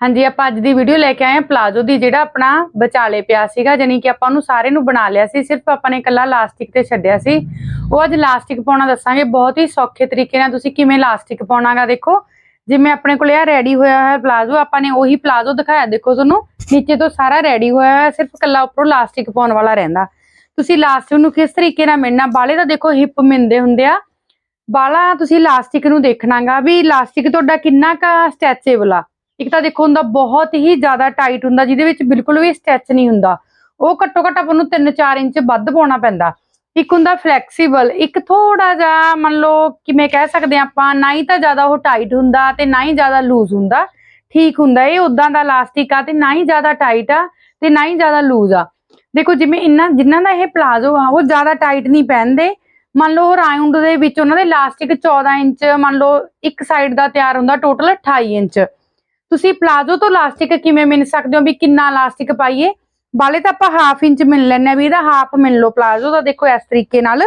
ਹਾਂਜੀ, ਆਪਾਂ ਅੱਜ ਦੀ ਵੀਡੀਓ ਲੈ ਕੇ ਆਏ ਹਾਂ ਪਲਾਜ਼ੋ ਦੀ, ਜਿਹੜਾ ਆਪਣਾ ਵਿਚਾਲੇ ਪਿਆ ਸੀਗਾ ਜਾਨੀ ਕਿ ਆਪਾਂ ਉਹਨੂੰ ਸਾਰੇ ਨੂੰ ਬਣਾ ਲਿਆ ਸੀ। ਸਿਰਫ ਆਪਾਂ ਨੇ ਇਕੱਲਾ ਲਾਸਟਿਕ ਤੇ ਛੱਡਿਆ ਸੀ। ਉਹ ਅੱਜ ਲਾਸਟਿਕ ਪਾਉਣਾ ਦੱਸਾਂਗੇ। ਬਹੁਤ ਹੀ ਸੌਖੇ ਤਰੀਕੇ ਨਾਲ ਤੁਸੀਂ ਕਿਵੇਂ ਲਾਸਟਿਕ ਪਾਉਣਾਗਾ, ਦੇਖੋ। ਜਿਵੇਂ ਆਪਣੇ ਕੋਲ ਇਹ ਰੈਡੀ ਹੋਇਆ ਹੋਇਆ ਪਲਾਜ਼ੋ ਆਪਾਂ ਨੇ ਉਹੀ ਪਲਾਜ਼ੋ ਦਿਖਾਇਆ। ਦੇਖੋ ਤੁਹਾਨੂੰ, ਨੀਚੇ ਤੋਂ ਸਾਰਾ ਰੈਡੀ ਹੋਇਆ ਹੋਇਆ, ਸਿਰਫ ਇਕੱਲਾ ਉੱਪਰੋਂ ਲਾਸਟਿਕ ਪਾਉਣ ਵਾਲਾ ਰਹਿੰਦਾ। ਤੁਸੀਂ ਲਾਸਟਿਕ ਨੂੰ ਕਿਸ ਤਰੀਕੇ ਨਾਲ ਮਿਲਣਾ ਬਾਲੇ ਦਾ ਦੇਖੋ, ਹਿੱਪ ਮਿੰਦੇ ਹੁੰਦੇ ਆ। ਬਾਲਾ ਤੁਸੀਂ ਲਾਸਟਿਕ ਨੂੰ ਦੇਖਣਾਗਾ ਵੀ ਲਾਸਟਿਕ ਤੁਹਾਡਾ ਕਿੰਨਾ ਕਾ ਸਟ੍ਰੈਚੇਬਲ ਆ। ਇੱਕ ਤਾਂ ਦੇਖੋ ਹੁੰਦਾ ਬਹੁਤ ਹੀ ਜ਼ਿਆਦਾ ਟਾਈਟ ਹੁੰਦਾ, ਜਿਹਦੇ ਵਿੱਚ ਬਿਲਕੁਲ ਵੀ ਸਟ੍ਰੈਚ ਨਹੀਂ ਹੁੰਦਾ। ਉਹ ਘੱਟੋ ਘੱਟ ਆਪਾਂ ਨੂੰ 3-4 ਇੰਚ ਵੱਧ ਪਾਉਣਾ ਪੈਂਦਾ। ਇੱਕ ਹੁੰਦਾ ਫਲੈਕਸੀਬਲ ਇੱਕ ਥੋੜਾ ਜਿਹਾ ਮੰਨ ਲਓ ਕਿਵੇਂ ਕਹਿ ਸਕਦੇ ਹਾਂ ਆਪਾਂ, ਨਾ ਹੀ ਤਾਂ ਜ਼ਿਆਦਾ ਉਹ ਟਾਈਟ ਹੁੰਦਾ ਤੇ ਨਾ ਹੀ ਜ਼ਿਆਦਾ ਲੂਜ਼ ਹੁੰਦਾ। ਠੀਕ ਹੁੰਦਾ, ਇਹ ਉਦਾਂ ਦਾ ਇਲਾਸਟਿਕ ਆ ਤੇ ਨਾ ਹੀ ਜ਼ਿਆਦਾ ਟਾਈਟ ਆ ਤੇ ਨਾ ਹੀ ਜ਼ਿਆਦਾ ਲੂਜ਼ ਆ। ਦੇਖੋ ਜਿਵੇਂ ਇੰਨਾ ਜਿਨ੍ਹਾਂ ਦਾ ਇਹ ਪਲਾਜ਼ੋ ਆ, ਉਹ ਜ਼ਿਆਦਾ ਟਾਈਟ ਨਹੀਂ ਪਹਿਨਦੇ। ਮੰਨ ਲਓ ਰਾਉਂਡ ਦੇ ਵਿੱਚ ਉਹਨਾਂ ਦੇ ਇਲਾਸਟਿਕ 14 ਇੰਚ, ਮੰਨ ਲਓ ਇੱਕ ਸਾਈਡ ਦਾ ਤਿਆਰ ਹੁੰਦਾ ਟੋਟਲ 28 ਇੰਚ। ਤੁਸੀਂ ਪਲਾਜ਼ੋ ਤੋਂ ਲਾਸਟਿਕ ਕਿਵੇਂ ਮਿਲ ਸਕਦੇ ਹੋ? ਵੀ ਕਿੰਨਾ ਲਾਸਟਿਕ ਪਾਈਏ? ਬਾਲੇ ਤਾਂ ਆਪਾਂ ਹਾਫ ਇੰਚ ਮਿਲ ਲੈਣੇ ਵੀ ਇਹਦਾ ਹਾਫ ਮਿਲ ਲਓ ਪਲਾਜ਼ੋ ਦਾ, ਦੇਖੋ ਇਸ ਤਰੀਕੇ ਨਾਲ।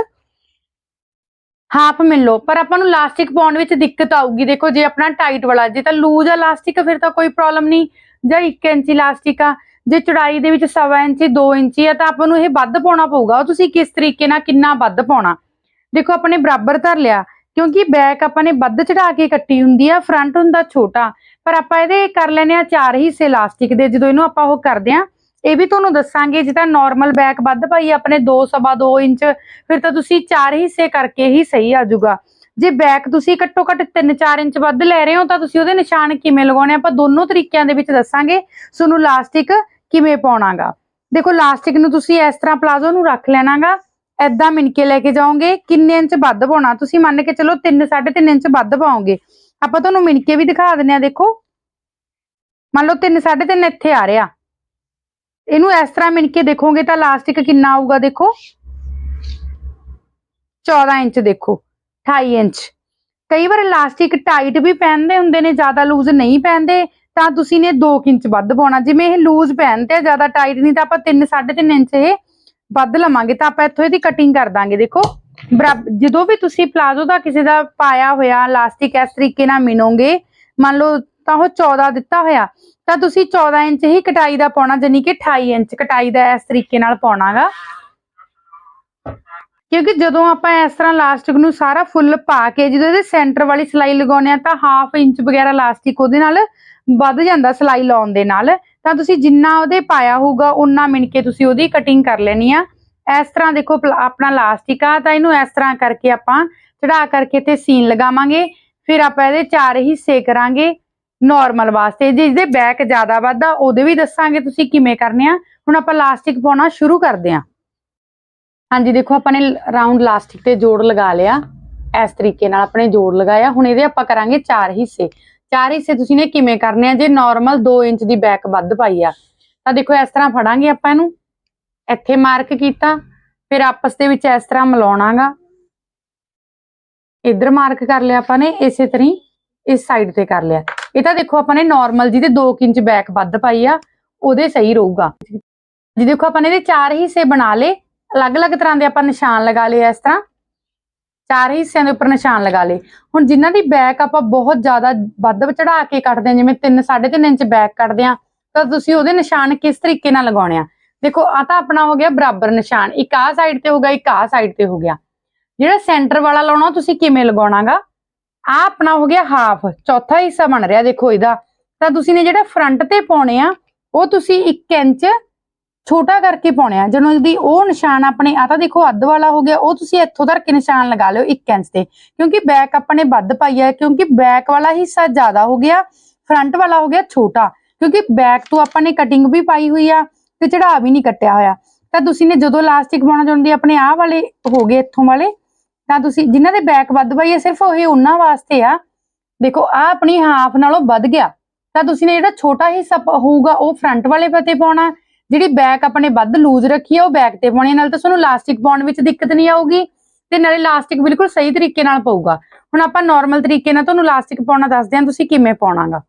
ਹਾਫ ਮਿਲ ਲਓ। ਪਰ ਆਪਾਂ ਨੂੰ ਲਾਸਟਿਕ ਪਾਉਣ ਵਿੱਚ ਦਿੱਕਤ ਆਊਗੀ। ਦੇਖੋ, ਜੇ ਆਪਣਾ ਟਾਈਟ ਵਾਲਾ, ਜੇ ਤਾਂ ਲੂਜ਼ ਆ ਲਾਸਟਿਕ, ਫਿਰ ਤਾਂ ਕੋਈ ਪ੍ਰੋਬਲਮ ਨਹੀਂ। ਜਾਂ 1 ਇੰਚ ਲਾਸਟਿਕ ਆ। ਜੇ ਚੜਾਈ ਦੇ ਵਿੱਚ 1.5 ਇੰਚ 2 ਇੰਚੀ ਆ, ਤਾਂ ਆਪਾਂ ਨੂੰ ਇਹ ਵੱਧ ਪਾਉਣਾ ਪਊਗਾ। ਉਹ ਤੁਸੀਂ ਕਿਸ ਤਰੀਕੇ ਨਾਲ ਕਿੰਨਾ ਵੱਧ ਪਾਉਣਾ? ਦੇਖੋ ਆਪਣੇ ਬਰਾਬਰ ਧਰ ਲਿਆ। ਕਿਉਂਕਿ ਬੈਕ ਆਪਾਂ ਨੇ ਵੱਧ ਚੜਾ ਕੇ ਕੱਟੀ ਹੁੰਦੀ ਆ ਫਰੰਟ ਹੁੰਦਾ ਛੋਟਾ। ਪਰ ਆਪਾਂ ਇਹਦੇ ਕਰ ਲੈਨੇ ਆ ਚਾਰ ਹਿੱਸੇ ਲਾਸਟਿਕ ਦੇ, ਜਦੋਂ ਇਹਨੂੰ ਆਪਾਂ ਉਹ ਕਰਦੇ ਆ ਇਹ ਵੀ ਤੁਹਾਨੂੰ ਦੱਸਾਂਗੇ, ਜੇ ਤਾਂ ਨਾਰਮਲ ਬੈਕ ਵੱਧ ਪਾਈ ਆਪਣੇ 2 ਸਵਾ 2 ਇੰਚ, ਫਿਰ ਤਾਂ ਤੁਸੀਂ ਚਾਰ ਹਿੱਸੇ ਕਰਕੇ ਹੀ ਸਹੀ ਆ ਜਾਊਗਾ। ਜੇ ਬੈਕ ਤੁਸੀਂ ਘੱਟੋ ਘੱਟ 3-4 ਇੰਚ ਵੱਧ ਲੈ ਰਹੇ ਹੋ, ਤਾਂ ਤੁਸੀਂ ਉਹਦੇ ਨਿਸ਼ਾਨ ਕਿਵੇਂ ਲਗਾਉਣੇ ਆਪਾਂ ਦੋਨੋਂ ਤਰੀਕਿਆਂ ਦੇ ਵਿੱਚ ਦੱਸਾਂਗੇ, ਤੁਹਾਨੂੰ ਲਾਸਟਿਕ ਕਿਵੇਂ ਪਾਉਣਾਗਾ। ਦੇਖੋ ਲਾਸਟਿਕ ਨੂੰ ਤੁਸੀਂ ਇਸ ਤਰ੍ਹਾਂ ਪਲਾਜ਼ੋ ਨੂੰ ਰੱਖ ਲੈਣਾਗਾ ਐਦਾਂ ਮਿਣ ਕੇ ਲੈ ਕੇ ਜਾਓਗੇ, ਕਿੰਨੇ ਇੰਚ ਵੱਧ ਪਾਉਣਾ? ਤੁਸੀਂ ਮੰਨ ਕੇ ਚਲੋ 3 3.5 ਇੰਚ ਵੱਧ ਪਾਓਗੇ। ਆਪਾਂ ਤੁਹਾਨੂੰ ਮਿਣ ਕੇ ਵੀ ਦਿਖਾ ਦਿੰਨੇ ਆ, ਦੇਖੋ। ਮੰਨ ਲਓ 3 3.5 ਇੱਥੇ ਆ ਰਿਹਾ। ਇਹਨੂੰ ਇਸ ਤਰ੍ਹਾਂ ਮਿਣ ਕੇ ਦੇਖੋਗੇ ਤਾਂ ਲਾਸਟਿਕ ਕਿੰਨਾ ਆਊਗਾ, ਦੇਖੋ। 14 ਇੰਚ ਦੇਖੋ 28 ਇੰਚ। ਕਈ ਵਾਰ ਇਲਾਸਟਿਕ ਟਾਈਟ ਵੀ ਪਹਿਨਦੇ ਹੁੰਦੇ ਨੇ, ਜ਼ਿਆਦਾ ਲੂਜ਼ ਨਹੀਂ ਪਹਿਨਦੇ, ਤਾਂ ਤੁਸੀਂ ਨੇ 2 ਇੰਚ ਵੱਧ ਪਾਉਣਾ। ਜਿਵੇਂ ਇਹ ਲੂਜ਼ ਪਹਿਨਦੇ ਆ, ਜ਼ਿਆਦਾ ਟਾਈਟ ਨਹੀਂ, ਤਾਂ ਆਪਾਂ 3 3.5 ਇੰਚ ਇਹ ਵੱਧ ਲਵਾਂਗੇ, ਤਾਂ ਆਪਾਂ ਇੱਥੋਂ ਇਹਦੀ ਕਟਿੰਗ ਕਰ ਦਾਂਗੇ, ਦੇਖੋ। ਜਦੋਂ ਵੀ ਤੁਸੀਂ ਪਲਾਜ਼ੋ ਦਾ ਕਿਸੇ ਦਾ ਪਾਇਆ ਹੋਇਆ ਲਾਸਟਿਕ ਇਸ ਤਰੀਕੇ ਨਾਲ ਮਿਣੋਗੇ ਮੰਨ ਲਓ ਤਾਂ ਉਹ 14 ਦਿੱਤਾ ਹੋਇਆ, ਤਾਂ ਤੁਸੀਂ 14 ਇੰਚ ਹੀ ਕਟਾਈ ਦਾ ਪਾਉਣਾ ਜਾਨੀ ਕਿ 28 ਇੰਚ ਕਟਾਈ ਦਾ ਇਸ ਤਰੀਕੇ ਨਾਲ ਪਾਉਣਾਗਾ। ਕਿਉਂਕਿ ਜਦੋਂ ਆਪਾਂ ਇਸ ਤਰ੍ਹਾਂ ਲਾਸਟਿਕ ਨੂੰ ਸਾਰਾ ਫੁੱਲ ਪਾ ਕੇ ਜਦੋਂ ਇਹਦੇ ਸੈਂਟਰ ਵਾਲੀ ਸਲਾਈ ਲਗਾਉਨੇ ਆ ਤਾਂ ਹਾਫ ਇੰਚ ਵਗੈਰਾ ਲਾਸਟਿਕ ਉਹਦੇ ਨਾਲ ਵੱਧ ਜਾਂਦਾ ਸਲਾਈ ਲਾਉਣ ਦੇ ਨਾਲ। ਤਾਂ ਤੁਸੀਂ ਜਿੰਨਾ ਉਹਦੇ ਪਾਇਆ ਹੋਊਗਾ ਉਨਾ ਮਿਣ ਕੇ ਤੁਸੀਂ ਉਹਦੀ ਕਟਿੰਗ ਕਰ ਲੈਣੀ ਆ। ਇਸ ਤਰ੍ਹਾਂ ਦੇਖੋ ਆਪਣਾ ਲਾਸਟਿਕ ਆ, ਤਾਂ ਇਹਨੂੰ ਇਸ ਤਰ੍ਹਾਂ ਕਰਕੇ ਆਪਾਂ ਚੜਾ ਕਰਕੇ ਤੇ ਸੀਨ ਲਗਾਵਾਂਗੇ। ਫਿਰ ਆਪਾਂ ਇਹਦੇ ਚਾਰ ਹਿੱਸੇ ਕਰਾਂਗੇ ਨਾਰਮਲ ਵਾਸਤੇ। ਜੇ ਇਹਦੇ ਬੈਕ ਜ਼ਿਆਦਾ ਵੱਧਾ ਉਹਦੇ ਵੀ ਦੱਸਾਂਗੇ ਤੁਸੀਂ ਕਿਵੇਂ ਕਰਨੇ ਆ। ਹੁਣ ਆਪਾਂ ਲਾਸਟਿਕ ਪਾਉਣਾ ਸ਼ੁਰੂ ਕਰਦੇ ਆ ਹਾਂਜੀ, ਦੇਖੋ, ਆਪਾਂ ਨੇ ਰਾਉਂਡ ਲਾਸਟਿਕ ਤੇ ਜੋੜ ਲਗਾ ਲਿਆ। ਇਸ ਤਰੀਕੇ ਨਾਲ ਆਪਣੇ ਜੋੜ ਲਗਾਇਆ। ਹੁਣ ਇਹਦੇ ਆਪਾਂ ਕਰਾਂਗੇ ਚਾਰ ਹਿੱਸੇ। ਚਾਰ ਹਿੱਸੇ ਤੁਸੀਂ ਨੇ ਕਿਵੇਂ ਕਰਨੇ ਆ? ਜੇ ਨਾਰਮਲ 2 ਇੰਚ ਦੀ ਬੈਕ ਵੱਧ ਪਾਈ ਆ, ਤਾਂ ਦੇਖੋ, ਇਸ ਤਰ੍ਹਾਂ ਫੜਾਂਗੇ ਆਪਾਂ ਇਹਨੂੰ। ਇੱਥੇ ਮਾਰਕ ਕੀਤਾ, ਫਿਰ ਆਪਸ ਦੇ ਵਿੱਚ ਇਸ ਤਰ੍ਹਾਂ ਮਿਲਾਉਣਾਗਾ। ਇਧਰ ਮਾਰਕ ਕਰ ਲਿਆ ਆਪਾਂ ਨੇ, ਇਸੇ ਤਰ੍ਹਾਂ ਹੀ ਇਸ ਸਾਈਡ ਤੇ ਕਰ ਲਿਆ। ਇਹ ਤਾਂ ਦੇਖੋ ਆਪਾਂ ਨੇ ਨਾਰਮਲ ਜਿਹਦੇ 2 ਇੰਚ ਬੈਕ ਵੱਧ ਪਾਈ ਆ, ਉਹਦੇ ਸਹੀ ਰਹੂਗਾ। ਜੀ ਦੇਖੋ ਆਪਾਂ ਨੇ ਇਹਦੇ ਚਾਰ ਹਿੱਸੇ ਬਣਾ ਲਏ, ਅਲੱਗ-ਅਲੱਗ ਤਰ੍ਹਾਂ ਦੇ ਆਪਾਂ ਨਿਸ਼ਾਨ ਲਗਾ ਲਏ ਇਸ ਤਰ੍ਹਾਂ। ਚਾਰ ਹਿੱਸਿਆਂ ਦੇ ਉੱਪਰ ਨਿਸ਼ਾਨ ਲਗਾ ਲਏ। ਹੁਣ ਜਿਨ੍ਹਾਂ ਦੀ ਬੈਕ ਆਪਾਂ ਬਹੁਤ ਜ਼ਿਆਦਾ ਵੱਧ ਚੜਾ ਕੇ ਕੱਟਦੇ ਹਾਂ ਜਿਵੇਂ 3 3.5 ਇੰਚ ਬੈਕ ਕੱਟਦੇ ਆ, ਤਾਂ ਤੁਸੀਂ ਉਹਦੇ ਨਿਸ਼ਾਨ ਕਿਸ ਤਰੀਕੇ ਨਾਲ ਲਗਾਉਣੇ ਆ? ਦੇਖੋ ਆ ਤਾਂ ਆਪਣਾ ਹੋ ਗਿਆ ਬਰਾਬਰ ਨਿਸ਼ਾਨ। ਇੱਕ ਆਹ ਸਾਈਡ ਤੇ ਹੋ ਗਿਆ, ਇੱਕ ਆਹ ਸਾਈਡ ਤੇ ਹੋ ਗਿਆ। ਜਿਹੜਾ ਸੈਂਟਰ ਵਾਲਾ ਲਾਉਣਾ ਉਹ ਤੁਸੀਂ ਕਿਵੇਂ ਲਗਾਉਣਾਗਾ? ਆ ਆਪਣਾ ਹੋ ਗਿਆ ਹਾਫ ਚੌਥਾ ਹਿੱਸਾ ਬਣ ਰਿਹਾ, ਦੇਖੋ ਇਹਦਾ। ਤਾਂ ਤੁਸੀਂ ਨੇ ਜਿਹੜਾ ਫਰੰਟ ਤੇ ਪਾਉਣੇ ਆ, ਉਹ ਤੁਸੀਂ 1 ਇੰਚ ਛੋਟਾ ਕਰਕੇ ਪਾਉਣੇ ਆ। ਜਦੋਂ ਦੀ ਉਹ ਨਿਸ਼ਾਨ ਆਪਣੇ ਆ ਤਾਂ ਦੇਖੋ ਅੱਧ ਵਾਲਾ ਹੋ ਗਿਆ, ਉਹ ਤੁਸੀਂ ਇੱਥੋਂ ਤੱਕ ਨਿਸ਼ਾਨ ਲਗਾ ਲਿਓ 1 ਇੰਚ ਤੇ। ਕਿਉਂਕਿ ਬੈਕ ਆਪਾਂ ਨੇ ਵੱਧ ਪਾਈ ਹੈ ਕਿਉਂਕਿ ਬੈਕ ਵਾਲਾ ਹਿੱਸਾ ਜ਼ਿਆਦਾ ਹੋ ਗਿਆ ਫਰੰਟ ਵਾਲਾ ਹੋ ਗਿਆ ਛੋਟਾ। ਕਿਉਂਕਿ ਬੈਕ ਤੋਂ ਆਪਾਂ ਨੇ ਕਟਿੰਗ ਵੀ ਪਾਈ ਹੋਈ ਆ ਤੇ ਚੜਾ ਵੀ ਨਹੀਂ ਕੱਟਿਆ ਹੋਇਆ। ਤਾਂ ਤੁਸੀਂ ਨੇ ਜਦੋਂ ਲਾਸਟਿਕ ਪਾਉਣਾ ਚਾਹੁੰਦੇ ਆਪਣੇ ਆਹ ਵਾਲੇ ਹੋ ਗਏ ਇੱਥੋਂ ਵਾਲੇ। ਤਾਂ ਤੁਸੀਂ ਜਿਨ੍ਹਾਂ ਦੇ ਬੈਕ ਵੱਧ ਪਾਈ ਹੈ ਸਿਰਫ ਉਹ ਉਹਨਾਂ ਵਾਸਤੇ ਆ। ਦੇਖੋ ਆ ਆਪਣੀ ਹਾਫ ਨਾਲੋਂ ਵੱਧ ਗਿਆ। ਤਾਂ ਤੁਸੀਂ ਨੇ ਜਿਹੜਾ ਛੋਟਾ ਹਿੱਸਾ ਪ- ਹੋਊਗਾ ਉਹ ਫਰੰਟ ਵਾਲੇ ਪਤੇ ਪਾਉਣਾ। ਜਿਹੜੀ ਬੈਕ ਆਪਣੇ ਵੱਧ ਲੂਜ਼ ਰੱਖੀ ਆ ਉਹ ਬੈਕ ਤੇ ਪਾਉਣੀ ਹੈ, ਨਾਲ ਤਾਂ ਤੁਹਾਨੂੰ ਲਾਸਟਿਕ ਪਾਉਣ ਵਿੱਚ ਦਿੱਕਤ ਨਹੀਂ ਆਊਗੀ ਤੇ ਨਾਲੇ ਲਾਸਟਿਕ ਬਿਲਕੁਲ ਸਹੀ ਤਰੀਕੇ ਨਾਲ ਪਊਗਾ। ਹੁਣ ਆਪਾਂ ਨਾਰਮਲ ਤਰੀਕੇ ਨਾਲ ਤੁਹਾਨੂੰ ਲਾਸਟਿਕ ਪਾਉਣਾ ਦੱਸਦੇ ਹਾਂ ਤੁਸੀਂ ਕਿਵੇਂ ਪਾਉਣਾਗਾ।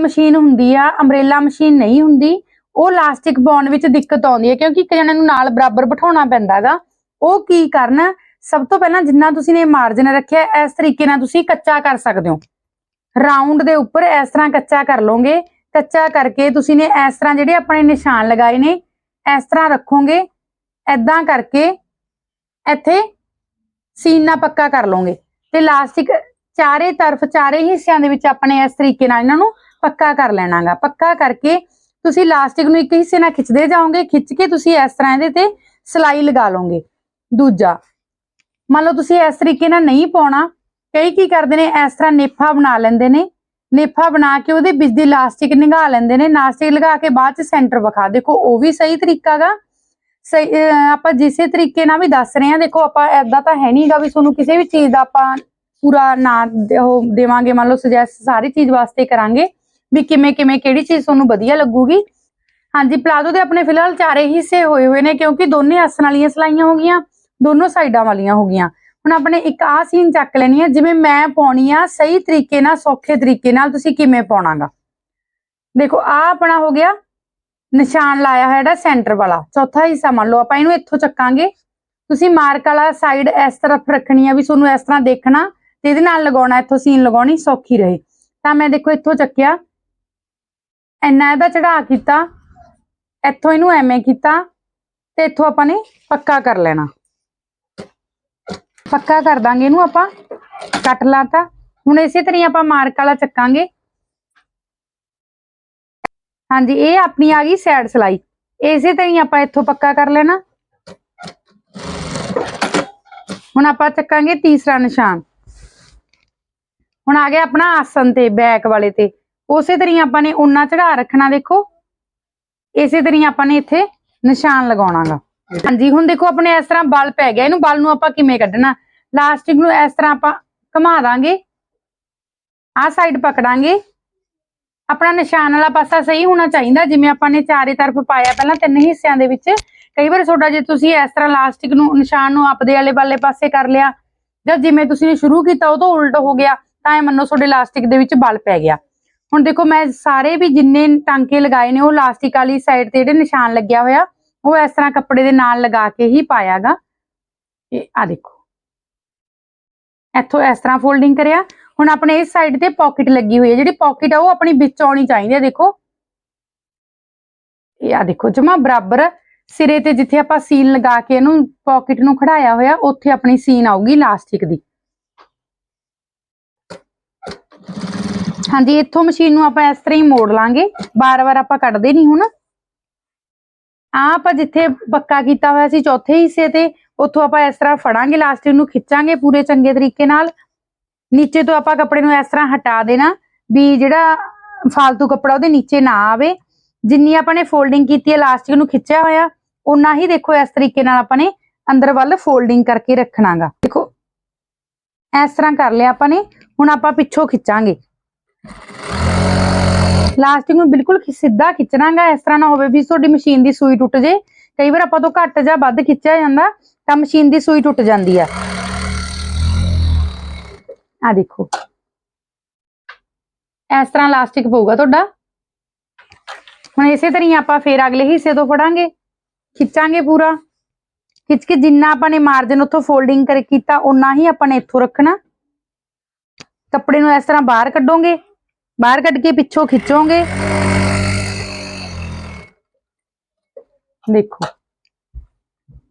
ਮਸ਼ੀਨ ਹੁੰਦੀ ਆ ਅੰਬ੍ਰੇਲਾ ਮਸ਼ੀਨ ਨਹੀਂ ਹੁੰਦੀ। ਉਹ ਲਾਸਟਿਕ ਪਾਉਣ ਵਿੱਚ ਦਿੱਕਤ ਆਉਂਦੀ ਹੈ ਕਿਉਂਕਿ ਇੱਕ ਜਣੇ ਨੂੰ ਨਾਲ ਬਰਾਬਰ ਬਿਠਾਉਣਾ ਪੈਂਦਾ ਪੈਂਦਾਗਾ ਉਹ ਕੀ ਕਰਨਾ? ਸਭ ਤੋਂ ਪਹਿਲਾਂ ਜਿੰਨਾ ਤੁਸੀਂ ਨੇ ਮਾਰਜਨ ਰੱਖਿਆ, ਇਸ ਤਰੀਕੇ ਨਾਲ ਤੁਸੀਂ ਕੱਚਾ ਕਰ ਸਕਦੇ ਹੋ। ਰਾਉਂਡ ਦੇ ਉੱਪਰ ਇਸ ਤਰ੍ਹਾਂ ਕੱਚਾ ਕਰ ਲਓਗੇ। ਕੱਚਾ ਕਰਕੇ ਤੁਸੀਂ ਨੇ ਇਸ ਤਰ੍ਹਾਂ ਜਿਹੜੇ ਆਪਣੇ ਨਿਸ਼ਾਨ ਲਗਾਏ ਨੇ, ਇਸ ਤਰ੍ਹਾਂ ਰੱਖੋਗੇ। ਐਦਾਂ ਕਰਕੇ ਇੱਥੇ ਸੀਨਾ ਪੱਕਾ ਕਰ ਲਓਗੇ। ਤੇ ਲਾਸਟਿਕ ਚਾਰੇ ਤਰਫ ਚਾਰੇ ਹਿੱਸਿਆਂ ਦੇ ਵਿੱਚ ਆਪਣੇ ਇਸ ਤਰੀਕੇ ਨਾਲ ਇਹਨਾਂ ਨੂੰ ਪੱਕਾ ਕਰ ਲੈਣਾਗਾ। ਪੱਕਾ ਕਰਕੇ ਤੁਸੀਂ ਲਾਸਟਿਕ ਨੂੰ ਇੱਕ ਹਿੱਸੇ ਨਾਲ ਖਿੱਚਦੇ ਜਾਓਗੇ, ਖਿੱਚ ਕੇ ਤੁਸੀਂ ਇਸ ਤਰ੍ਹਾਂ ਇਹਦੇ ਤੇ ਸਲਾਈ ਲਗਾ ਲਓਗੇ। ਦੂਜਾ, ਮੰਨ ਲਓ ਤੁਸੀਂ ਇਸ ਤਰੀਕੇ ਨਾਲ ਨਹੀਂ ਪਾਉਣਾ, ਕਈ ਕੀ ਕਰਦੇ ਨੇ, ਇਸ ਤਰ੍ਹਾਂ ਨੇਫਾ ਬਣਾ ਲੈਂਦੇ ਨੇ। ਨੇਫਾ ਬਣਾ ਕੇ ਉਹਦੇ ਵਿੱਚ ਦੀ ਲਾਸਟਿਕ ਨਿਗਾ ਲੈਂਦੇ ਨੇ, ਲਾਸਟਿਕ ਲਗਾ ਕੇ ਬਾਅਦ ਚ ਸੈਂਟਰ ਵਿਖਾ। ਦੇਖੋ, ਉਹ ਵੀ ਸਹੀ ਤਰੀਕਾ ਗਾ। ਸਹੀ ਆਪਾਂ ਜਿਸੇ ਤਰੀਕੇ ਨਾਲ ਵੀ ਦੱਸ ਰਹੇ ਹਾਂ, ਦੇਖੋ ਆਪਾਂ ਐਦਾਂ ਤਾਂ ਹੈ ਨਹੀਂਗਾ ਵੀ ਤੁਹਾਨੂੰ ਕਿਸੇ ਵੀ ਚੀਜ਼ ਦਾ ਆਪਾਂ ਪੂਰਾ ਨਾ ਉਹ ਦੇਵਾਂਗੇ, ਮੰਨ ਲਓ ਸੁਜੈਸਟ ਸਾਰੀ ਚੀਜ਼ ਵਾਸਤੇ ਕਰਾਂਗੇ। ਵੀ ਕਿਵੇਂ ਕਿਵੇਂ ਕਿਹੜੀ ਚੀਜ਼ ਤੁਹਾਨੂੰ ਵਧੀਆ ਲੱਗੂਗੀ? ਹਾਂਜੀ, ਪਲਾਜ਼ੋ ਦੇ ਆਪਣੇ ਫਿਲਹਾਲ ਚਾਰੇ ਹਿੱਸੇ ਹੋਏ ਹੋਏ ਨੇ ਕਿਉਂਕਿ ਦੋਨੇ ਆਸਣ ਵਾਲੀਆਂ ਸਲਾਈਆਂ ਹੋ ਗਈਆਂ, ਦੋਨੋਂ ਸਾਈਡਾਂ ਵਾਲੀਆਂ ਹੋ ਗਈਆਂ। ਹੁਣ ਆਪਣੇ ਇੱਕ ਆਹ ਸੀਨ ਚੱਕ ਲੈਣੀ ਹੈ ਜਿਵੇਂ ਮੈਂ ਪਾਉਣੀ ਆ ਸਹੀ ਤਰੀਕੇ ਨਾਲ, ਸੌਖੇ ਤਰੀਕੇ ਨਾਲ ਤੁਸੀਂ ਕਿਵੇਂ ਪਾਉਣਾਗਾ? ਦੇਖੋ ਆ ਆਪਣਾ ਹੋ ਗਿਆ, ਨਿਸ਼ਾਨ ਲਾਇਆ ਹੋਇਆ ਜਿਹੜਾ ਸੈਂਟਰ ਵਾਲਾ, ਚੌਥਾ ਹਿੱਸਾ ਮੰਨ ਲਓ, ਆਪਾਂ ਇਹਨੂੰ ਇੱਥੋਂ ਚੱਕਾਂਗੇ। ਤੁਸੀਂ ਮਾਰਕ ਵਾਲਾ ਸਾਈਡ ਇਸ ਤਰਫ ਰੱਖਣੀ ਆ ਵੀ ਤੁਹਾਨੂੰ ਇਸ ਤਰ੍ਹਾਂ ਦੇਖਣਾ ਤੇ ਇਹਦੇ ਨਾਲ ਲਗਾਉਣਾ, ਇੱਥੋਂ ਸੀਨ ਲਗਾਉਣੀ ਸੌਖੀ ਰਹੇ। ਤਾਂ ਮੈਂ ਦੇਖੋ, ਇੱਥੋਂ ਚੱਕਿਆ। ਇੰਨਾ ਇਹਦਾ ਚੜਾ ਕੀਤਾ, ਇੱਥੋਂ ਇਹਨੂੰ ਐਵੇਂ ਕੀਤਾ ਤੇ ਇੱਥੋਂ ਆਪਾਂ ਨੇ ਪੱਕਾ ਕਰ ਲੈਣਾ। ਪੱਕਾ ਕਰ ਦਾਂਗੇ ਇਹਨੂੰ ਆਪਾਂ, ਕੱਟ ਲਾਤਾ। ਹੁਣ ਇਸੇ ਤਰ੍ਹਾਂ ਆਪਾਂ ਮਾਰਕ ਵਾਲਾ ਚੱਕਾਂਗੇ। ਹਾਂਜੀ, ਇਹ ਆਪਣੀ ਆ ਗਈ ਸਾਈਡ ਸਲਾਈ। ਇਸੇ ਤਰ੍ਹਾਂ ਆਪਾਂ ਇੱਥੋਂ ਪੱਕਾ ਕਰ ਲੈਣਾ। ਹੁਣ ਆਪਾਂ ਚੱਕਾਂਗੇ ਤੀਸਰਾ ਨਿਸ਼ਾਨ। ਹੁਣ ਆ ਗਿਆ ਆਪਣਾ ਆਸਨ ਤੇ ਬੈਕ ਵਾਲੇ ਤੇ। ਉਸੇ ਤਰ੍ਹਾਂ ਆਪਾਂ ਨੇ ਉਨਾ ਚੜਾ ਰੱਖਣਾ ਦੇਖੋ। ਇਸੇ ਤਰ੍ਹਾਂ ਆਪਾਂ ਨੇ ਇੱਥੇ ਨਿਸ਼ਾਨ ਲਗਾਉਣਾਗਾ। ਹਾਂਜੀ, ਹੁਣ ਦੇਖੋ ਆਪਣੇ ਇਸ ਤਰ੍ਹਾਂ ਬਲ ਪੈ ਗਿਆ। ਇਹਨੂੰ ਬਲ ਨੂੰ ਆਪਾਂ ਕਿਵੇਂ ਕੱਢਣਾ? ਲਾਸਟਿਕ ਨੂੰ ਇਸ ਤਰ੍ਹਾਂ ਆਪਾਂ ਘੁਮਾ ਦਾਂਗੇ। ਆਹ ਸਾਈਡ ਪਕੜਾਂਗੇ। ਆਪਣਾ ਨਿਸ਼ਾਨ ਵਾਲਾ ਪਾਸਾ ਸਹੀ ਹੋਣਾ ਚਾਹੀਦਾ। ਜਿਵੇਂ ਆਪਾਂ ਨੇ ਚਾਰੇ ਤਰਫ ਪਾਇਆ ਪਹਿਲਾਂ ਤਿੰਨ ਹਿੱਸਿਆਂ ਦੇ ਵਿੱਚ। ਕਈ ਵਾਰ ਤੁਹਾਡਾ ਜੇ ਤੁਸੀਂ ਇਸ ਤਰ੍ਹਾਂ ਲਾਸਟਿਕ ਨੂੰ, ਨਿਸ਼ਾਨ ਨੂੰ ਆਪਦੇ ਵਾਲੇ ਬੱਲੇ ਪਾਸੇ ਕਰ ਲਿਆ ਜਾਂ ਜਿਵੇਂ ਤੁਸੀਂ ਨੇ ਸ਼ੁਰੂ ਕੀਤਾ, ਉਹ ਤੋਂ ਉਲਟ ਹੋ ਗਿਆ, ਤਾਂ ਇਹ ਮੰਨੋ ਤੁਹਾਡੇ ਲਾਸਟਿਕ ਦੇ ਵਿੱਚ ਬਲ ਪੈ ਗਿਆ। ਹੁਣ ਦੇਖੋ ਮੈਂ ਸਾਰੇ ਵੀ ਜਿੰਨੇ ਟਾਂਕੇ ਲਗਾਏ ਨੇ, ਉਹ ਲਾਸਟਿਕ ਵਾਲੀ ਸਾਈਡ ਤੇ ਜਿਹੜੇ ਨਿਸ਼ਾਨ ਲੱਗਿਆ ਹੋਇਆ, ਉਹ ਇਸ ਤਰ੍ਹਾਂ ਕੱਪੜੇ ਦੇ ਨਾਲ ਲਗਾ ਕੇ ਹੀ ਪਾਇਆਗਾ। ਇਹ ਆ ਦੇਖੋ। ਇੱਥੋਂ ਇਸ ਤਰ੍ਹਾਂ ਫੋਲਡਿੰਗ ਕਰਿਆ। ਹੁਣ ਆਪਣੇ ਇਸ ਸਾਈਡ ਤੇ ਪਾਕਟ ਲੱਗੀ ਹੋਈ ਹੈ। ਜਿਹੜੀ ਪਾਕਟ ਆ, ਉਹ ਆਪਣੀ ਵਿੱਚ ਆਉਣੀ ਚਾਹੀਦੀ ਹੈ, ਦੇਖੋ। ਇਹ ਆ ਦੇਖੋ ਜਮਾ ਬਰਾਬਰ। ਸਿਰੇ ਤੇ ਜਿੱਥੇ ਆਪਾਂ ਸੀਨ ਲਗਾ ਕੇ ਇਹਨੂੰ ਪਾਕਟ ਨੂੰ ਖੜਾਇਆ ਹੋਇਆ, ਉੱਥੇ ਆਪਣੀ ਸੀਨ ਆਊਗੀ ਲਾਸਟਿਕ ਦੀ। ਹਾਂਜੀ, ਇੱਥੋਂ ਮਸ਼ੀਨ ਨੂੰ ਆਪਾਂ ਇਸ ਤਰ੍ਹਾਂ ਹੀ ਮੋੜ ਲਾਂਗੇ। ਬਾਰ-ਬਾਰ ਆਪਾਂ ਕੱਢਦੇ ਨਹੀਂ ਹੁਣ। ਆ ਆਪਾਂ ਜਿੱਥੇ ਪੱਕਾ ਕੀਤਾ ਹੋਇਆ ਸੀ ਚੌਥੇ ਹਿੱਸੇ ਤੇ, ਉੱਥੋਂ ਆਪਾਂ ਇਸ ਤਰ੍ਹਾਂ ਫੜਾਂਗੇ ਲਾਸਟਿਕ ਨੂੰ ਖਿੱਚਾਂਗੇ ਪੂਰੇ ਚੰਗੇ ਤਰੀਕੇ ਨਾਲ। ਨੀਚੇ ਤੋਂ ਆਪਾਂ ਕੱਪੜੇ ਨੂੰ ਇਸ ਤਰ੍ਹਾਂ ਹਟਾ ਦੇਣਾ ਵੀ ਜਿਹੜਾ ਫਾਲਤੂ ਕੱਪੜਾ ਉਹਦੇ ਨੀਚੇ ਨਾ ਆਵੇ। ਜਿੰਨੀ ਆਪਾਂ ਨੇ ਫੋਲਡਿੰਗ ਕੀਤੀ ਹੈ ਲਾਸਟਿਕ ਨੂੰ ਖਿੱਚਿਆ ਹੋਇਆ ਉਨਾ ਹੀ ਦੇਖੋ ਇਸ ਤਰੀਕੇ ਨਾਲ ਆਪਾਂ ਨੇ ਅੰਦਰ ਵੱਲ ਫੋਲਡਿੰਗ ਕਰਕੇ ਰੱਖਣਾਗਾ। ਦੇਖੋ, ਇਸ ਤਰ੍ਹਾਂ ਕਰ ਲਿਆ ਆਪਾਂ ਨੇ। ਹੁਣ ਆਪਾਂ ਪਿੱਛੋਂ ਖਿੱਚਾਂਗੇ। ਲਾਸਟਿਕ ਨੂੰ ਬਿਲਕੁਲ ਖਿ- ਸਿੱਧਾ ਖਿੱਚਣਾਗਾ ਇਸ ਤਰ੍ਹਾਂ ਨਾ ਹੋਵੇ ਵੀ ਤੁਹਾਡੀ ਮਸ਼ੀਨ ਦੀ ਸੂਈ ਟੁੱਟ ਜੇ। ਕਈ ਵਾਰ ਆਪਾਂ ਤੋਂ ਘੱਟ ਜਾਂ ਵੱਧ ਖਿੱਚਿਆ ਜਾਂਦਾ, ਤਾਂ ਮਸ਼ੀਨ ਦੀ ਸੂਈ ਟੁੱਟ ਜਾਂਦੀ ਆ। ਆ ਦੇਖੋ। ਇਸ ਤਰ੍ਹਾਂ ਲਾਸਟਿਕ ਪਊਗਾ ਤੁਹਾਡਾ। ਹੁਣ ਇਸੇ ਤਰ੍ਹਾਂ ਹੀ ਆਪਾਂ ਫੇਰ ਅਗਲੇ ਹਿੱਸੇ ਤੋਂ ਫੜਾਂਗੇ। ਖਿੱਚਾਂਗੇ ਪੂਰਾ। ਖਿੱਚ ਕੇ ਜਿੰਨਾ ਆਪਾਂ ਨੇ ਮਾਰਜਨ ਉੱਥੋਂ ਫੋਲਡਿੰਗ ਕਰ ਕੀਤਾ ਉਨਾ ਹੀ ਆਪਾਂ ਨੇ ਇੱਥੋਂ ਰੱਖਣਾ। ਕੱਪੜੇ ਨੂੰ ਇਸ ਤਰ੍ਹਾਂ ਬਾਹਰ ਕੱਢੋਗੇ। ਬਾਹਰ ਕੱਢ ਕੇ ਪਿੱਛੋਂ ਖਿੱਚੋਗੇ? ਦੇਖੋ।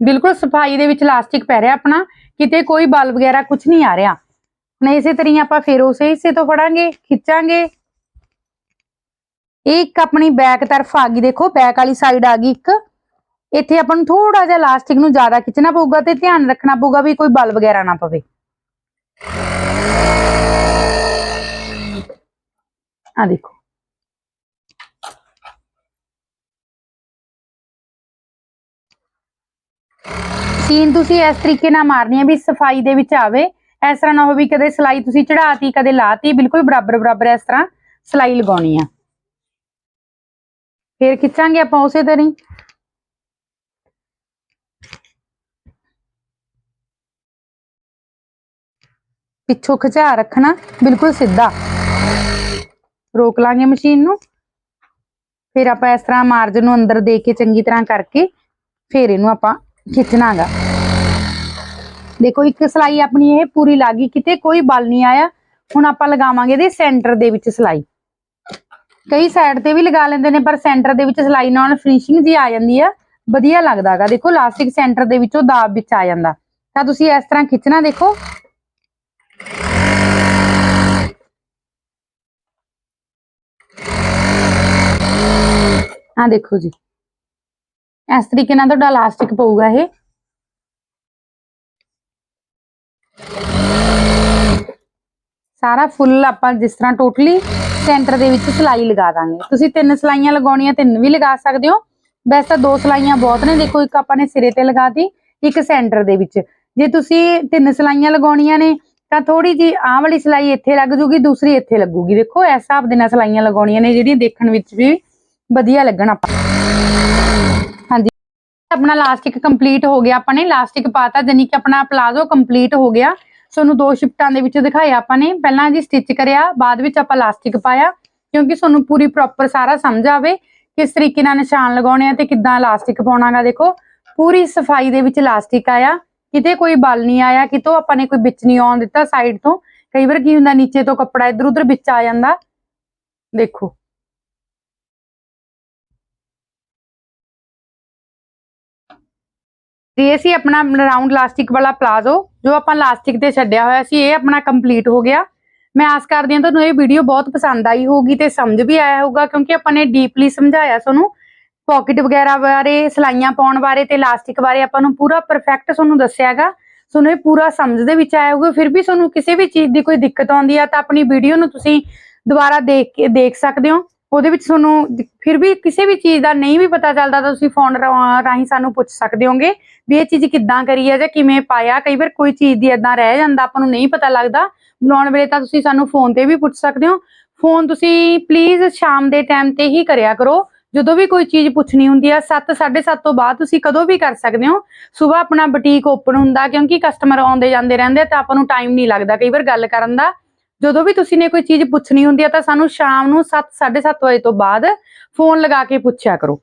ਬਿਲਕੁਲ ਸਫ਼ਾਈ ਦੇ ਵਿੱਚ ਲਾਸਟਿਕ ਪੈ ਰਿਹਾ ਆਪਣਾ। ਕਿਤੇ ਕੋਈ ਬਲ ਵਗੈਰਾ ਕੁਝ ਨਹੀਂ ਆ ਰਿਹਾ। ਹੁਣ ਇਸੇ ਤਰ੍ਹਾਂ ਆਪਾਂ ਫਿਰ ਉਸੇ ਹਿੱਸੇ ਤੋਂ ਫੜਾਂਗੇ, ਖਿੱਚਾਂਗੇ। ਇਹ ਇੱਕ ਆਪਣੀ ਬੈਕ ਤਰਫ ਆ ਗਈ। ਦੇਖੋ ਬੈਕ ਵਾਲੀ ਸਾਈਡ ਆ ਗਈ ਇੱਕ। ਇੱਥੇ ਆਪਾਂ ਨੂੰ ਥੋੜਾ ਜਿਹਾ ਲਾਸਟਿਕ ਨੂੰ ਜ਼ਿਆਦਾ ਖਿੱਚਣਾ ਪਊਗਾ ਤੇ ਧਿਆਨ ਰੱਖਣਾ ਪਊਗਾ ਵੀ ਕੋਈ ਬਲ ਵਗੈਰਾ ਨਾ ਪਵੇ। ਆ ਦੇਖੋ ਸੀਨ ਤੁਸੀਂ ਇਸ ਤਰੀਕੇ ਨਾਲ ਮਾਰਨੀ ਹੈ ਵੀ ਸਫ਼ਾਈ ਦੇ ਵਿੱਚ ਆਵੇ ਇਸ ਤਰ੍ਹਾਂ ਨਾ ਹੋਵੇ ਵੀ ਕਦੇ ਸਲਾਈ ਤੁਸੀਂ ਚੜਾਤੀ ਕਦੇ ਲਾਤੀ ਬਿਲਕੁਲ ਬਰਾਬਰ ਬਰਾਬਰ ਇਸ ਤਰ੍ਹਾਂ ਸਲਾਈ ਲਗਾਉਣੀ ਆ ਫਿਰ ਖਿੱਚਾਂਗੇ ਆਪਾਂ ਉਸੇ ਤਰ੍ਹਾਂ ਹੀ ਪਿੱਛੋਂ ਖਿਚਾ ਰੱਖਣਾ ਬਿਲਕੁਲ ਸਿੱਧਾ ਰੋਕ ਲਾਂਗੇ ਮਸ਼ੀਨ ਨੂੰ। ਫਿਰ ਆਪਾਂ ਇਸ ਤਰ੍ਹਾਂ ਮਾਰਜਨ ਨੂੰ ਅੰਦਰ ਦੇ ਕੇ ਚੰਗੀ ਤਰ੍ਹਾਂ ਕਰਕੇ ਫਿਰ ਇਹਨੂੰ ਆਪਾਂ ਖਿੱਚਣਾਗਾ। ਦੇਖੋ, ਇੱਕ ਸਲਾਈ ਆਪਣੀ ਇਹ ਪੂਰੀ ਲੱਗੀ ਕਿਤੇ ਕੋਈ ਬਲ ਨਹੀਂ ਆਇਆ। ਹੁਣ ਆਪਾਂ ਲਗਾਵਾਂਗੇ ਇਹਦੇ ਸੈਂਟਰ ਦੇ ਵਿੱਚ ਸਲਾਈ। ਕਈ ਸਾਈਡ ਤੇ ਵੀ ਲਗਾ ਲੈਂਦੇ ਨੇ, ਪਰ ਸੈਂਟਰ ਦੇ ਵਿੱਚ ਸਲਾਈ ਨਾਲ ਫਿਨਿਸ਼ਿੰਗ ਜੀ ਆ ਜਾਂਦੀ ਆ, ਵਧੀਆ ਲੱਗਦਾਗਾ। ਦੇਖੋ ਲਾਸਟਿਕ ਸੈਂਟਰ ਦੇ ਵਿੱਚੋਂ ਦਾਬ ਵਿੱਚ ਆ ਜਾਂਦਾ। ਤਾਂ ਤੁਸੀਂ ਇਸ ਤਰ੍ਹਾਂ ਖਿੱਚਣਾ ਦੇਖੋ। ਆ ਦੇਖੋ ਜੀ। ਇਸ ਤਰੀਕੇ ਨਾਲ ਤੁਹਾਡਾ ਇਲਾਸਟਿਕ ਪਊਗਾ ਇਹ। ਸਾਰਾ ਫੁੱਲ ਆਪਾਂ ਜਿਸ ਤਰ੍ਹਾਂ ਟੋਟਲੀ ਸੈਂਟਰ ਦੇ ਵਿੱਚ ਸਿਲਾਈ ਲਗਾ ਦਾਂਗੇ। ਤੁਸੀਂ ਤਿੰਨ ਸਲਾਈਆਂ ਲਗਾਉਣੀਆਂ, ਤਿੰਨ ਵੀ ਲਗਾ ਸਕਦੇ ਹੋ। ਵੈਸੇ ਤਾਂ ਦੋ ਸਲਾਈਆਂ ਬਹੁਤ ਨੇ। ਦੇਖੋ, ਇੱਕ ਆਪਾਂ ਨੇ ਸਿਰੇ ਤੇ ਲਗਾਤੀ ਇੱਕ ਸੈਂਟਰ ਦੇ ਵਿੱਚ। ਜੇ ਤੁਸੀਂ ਤਿੰਨ ਸਲਾਈਆਂ ਲਗਾਉਣੀਆਂ ਨੇ, ਤਾਂ ਥੋੜੀ ਜੀ ਆਹ ਵਾਲੀ ਸਲਾਈ ਇੱਥੇ ਲੱਗ ਜੂਗੀ, ਦੂਸਰੀ ਇੱਥੇ ਲੱਗੂਗੀ। ਦੇਖੋ, ਇਸ ਹਿਸਾਬ ਦੇ ਨਾਲ ਸਲਾਈਆਂ ਲਗਾਉਣੀਆਂ ਨੇ, ਜਿਹੜੀਆਂ ਦੇਖਣ ਵਿੱਚ ਵੀ ਵਧੀਆ ਲੱਗਣ ਆਪਾਂ। ਹਾਂਜੀ। ਆਪਣਾ ਲਾਸਟਿਕ ਕੰਪਲੀਟ ਹੋ ਗਿਆ ਆਪਾਂ ਨੇ। ਲਾਸਟਿਕ ਪਾਤਾ ਜਾਨੀ ਕਿ ਆਪਣਾ ਪਲਾਜ਼ੋ ਕੰਪਲੀਟ ਹੋ ਗਿਆ। ਤੁਹਾਨੂੰ ਦੋ ਸ਼ਿਫਟਾਂ ਦੇ ਵਿੱਚ ਦਿਖਾਇਆ ਆਪਾਂ ਨੇ। ਪਹਿਲਾਂ ਜੀ ਸਟਿਚ ਕਰਿਆ, ਬਾਅਦ ਵਿੱਚ ਆਪਾਂ ਲਾਸਟਿਕ ਪਾਇਆ, ਕਿਉਂਕਿ ਤੁਹਾਨੂੰ ਪੂਰੀ ਪ੍ਰੋਪਰ ਸਾਰਾ ਸਮਝ ਆਵੇ ਕਿਸ ਤਰੀਕੇ ਨਾਲ ਨਿਸ਼ਾਨ ਲਗਾਉਣੇ ਆ ਤੇ ਕਿੱਦਾਂ ਲਾਸਟਿਕ ਪਾਉਣਾਗਾ। ਦੇਖੋ, ਪੂਰੀ ਸਫ਼ਾਈ ਦੇ ਵਿੱਚ ਲਾਸਟਿਕ ਆਇਆ। ਕਿਤੇ ਕੋਈ ਬਲ ਨਹੀਂ ਆਇਆ, ਕਿਤੋਂ ਆਪਾਂ ਨੇ ਕੋਈ ਵਿੱਚ ਨਹੀਂ ਆਉਣ ਦਿੱਤਾ ਸਾਈਡ ਤੋਂ। ਕਈ ਵਾਰ ਕੀ ਹੁੰਦਾ, ਨੀਚੇ ਤੋਂ ਕੱਪੜਾ ਇੱਧਰ ਉਧਰ ਵਿੱਚ ਆ ਜਾਂਦਾ। ਦੇਖੋ। ਤੇ ਇਹ ਸੀ ਆਪਣਾ ਰਾਉਂਡ ਲਾਸਟਿਕ ਵਾਲਾ ਪਲਾਜ਼ੋ, ਜੋ ਆਪਾਂ ਲਾਸਟਿਕ ਤੇ ਛੱਡਿਆ ਹੋਇਆ ਸੀ, ਇਹ ਆਪਣਾ ਕੰਪਲੀਟ ਹੋ ਗਿਆ। ਮੈਂ ਆਸ ਕਰਦੀ ਹਾਂ ਤੁਹਾਨੂੰ ਇਹ ਵੀਡੀਓ ਬਹੁਤ ਪਸੰਦ ਆਈ ਹੋਊਗੀ ਤੇ ਸਮਝ ਵੀ ਆਇਆ ਹੋਊਗਾ, ਕਿਉਂਕਿ ਆਪਾਂ ਨੇ ਡੀਪਲੀ ਸਮਝਾਇਆ ਤੁਹਾਨੂੰ। ਪਾਕਟ ਵਗੈਰਾ ਬਾਰੇ, ਸਲਾਈਆਂ ਪਾਉਣ ਬਾਰੇ ਤੇ ਲਾਸਟਿਕ ਬਾਰੇ ਆਪਾਂ ਨੂੰ ਪੂਰਾ ਪਰਫੈਕਟ ਤੁਹਾਨੂੰ ਦੱਸਿਆਗਾ ਤੁਹਾਨੂੰ ਇਹ ਪੂਰਾ ਸਮਝ ਦੇ ਵਿੱਚ ਆਇਆ ਹੋਊਗਾ, ਫਿਰ ਵੀ ਤੁਹਾਨੂੰ ਕਿਸੇ ਵੀ ਚੀਜ਼ ਦੀ ਕੋਈ ਦਿੱਕਤ ਆਉਂਦੀ ਆ ਤਾਂ ਆਪਣੀ ਵੀਡੀਓ ਨੂੰ ਤੁਸੀਂ ਦੁਬਾਰਾ ਦੇਖ ਕੇ, ਦੇਖ ਸਕਦੇ ਹੋ। ਉਹਦੇ ਵਿੱਚ ਤੁਹਾਨੂੰ ਫਿਰ ਵੀ ਕਿਸੇ ਵੀ ਚੀਜ਼ ਦਾ ਨਹੀਂ ਵੀ ਪਤਾ ਚੱਲਦਾ ਤਾਂ ਤੁਸੀਂ ਫੋਨ ਰਾਹੀਂ ਸਾਨੂੰ ਪੁੱਛ ਸਕਦੇ ਹੋਗੇ ਵੀ ਇਹ ਚੀਜ਼ ਕਿੱਦਾਂ ਕਰੀ ਹੈ ਜਾਂ ਕਿਵੇਂ ਪਾਇਆ। ਕਈ ਵਾਰ ਕੋਈ ਚੀਜ਼ ਦੀ ਇਦਾਂ ਰਹਿ ਜਾਂਦਾ, ਆਪਾਂ ਨੂੰ ਨਹੀਂ ਪਤਾ ਲੱਗਦਾ। ਬਣਾਉਣ ਵੇਲੇ ਤਾਂ ਤੁਸੀਂ ਸਾਨੂੰ ਫੋਨ ਤੇ ਵੀ ਪੁੱਛ ਸਕਦੇ ਹੋ। ਫੋਨ ਤੁਸੀਂ ਪਲੀਜ਼ ਸ਼ਾਮ ਦੇ ਟਾਈਮ ਤੇ ਹੀ ਕਰਿਆ ਕਰੋ। ਜਦੋਂ ਵੀ ਕੋਈ ਚੀਜ਼ ਪੁੱਛਣੀ ਹੁੰਦੀ ਆ 7 7:30 ਤੋਂ ਬਾਅਦ ਤੁਸੀਂ ਕਦੋਂ ਵੀ ਕਰ ਸਕਦੇ ਹੋ। ਸਵੇਰ ਆਪਣਾ ਬੁਟੀਕ ਓਪਨ ਹੁੰਦਾ, ਕਿਉਂਕਿ ਕਸਟਮਰ ਆਉਂਦੇ ਜਾਂਦੇ ਰਹਿੰਦੇ ਤਾਂ ਆਪਾਂ ਨੂੰ ਟਾਈਮ ਨਹੀਂ ਲੱਗਦਾ ਕਈ ਵਾਰ ਗੱਲ ਕਰਨ ਦਾ। ਜਦੋਂ ਵੀ ਤੁਸੀਂ ਨੇ ਕੋਈ ਚੀਜ਼ ਪੁੱਛਣੀ ਹੁੰਦੀ ਹੈ ਤਾਂ ਸਾਨੂੰ ਸ਼ਾਮ ਨੂੰ 7 7:30 ਵਜੇ ਤੋਂ ਬਾਅਦ ਫੋਨ ਲਗਾ ਕੇ ਪੁੱਛਿਆ ਕਰੋ।